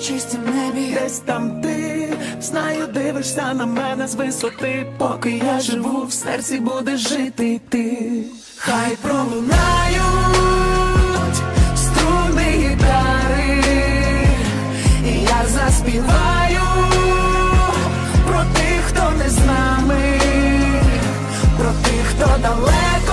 чистім небі, десь там ти знаю, дивишся на мене з висоти. Поки я живу, в серці буде жити ти. Хай пролунають струни гітари, і я заспіваю про тих, хто не з нами, про тих, хто далеко.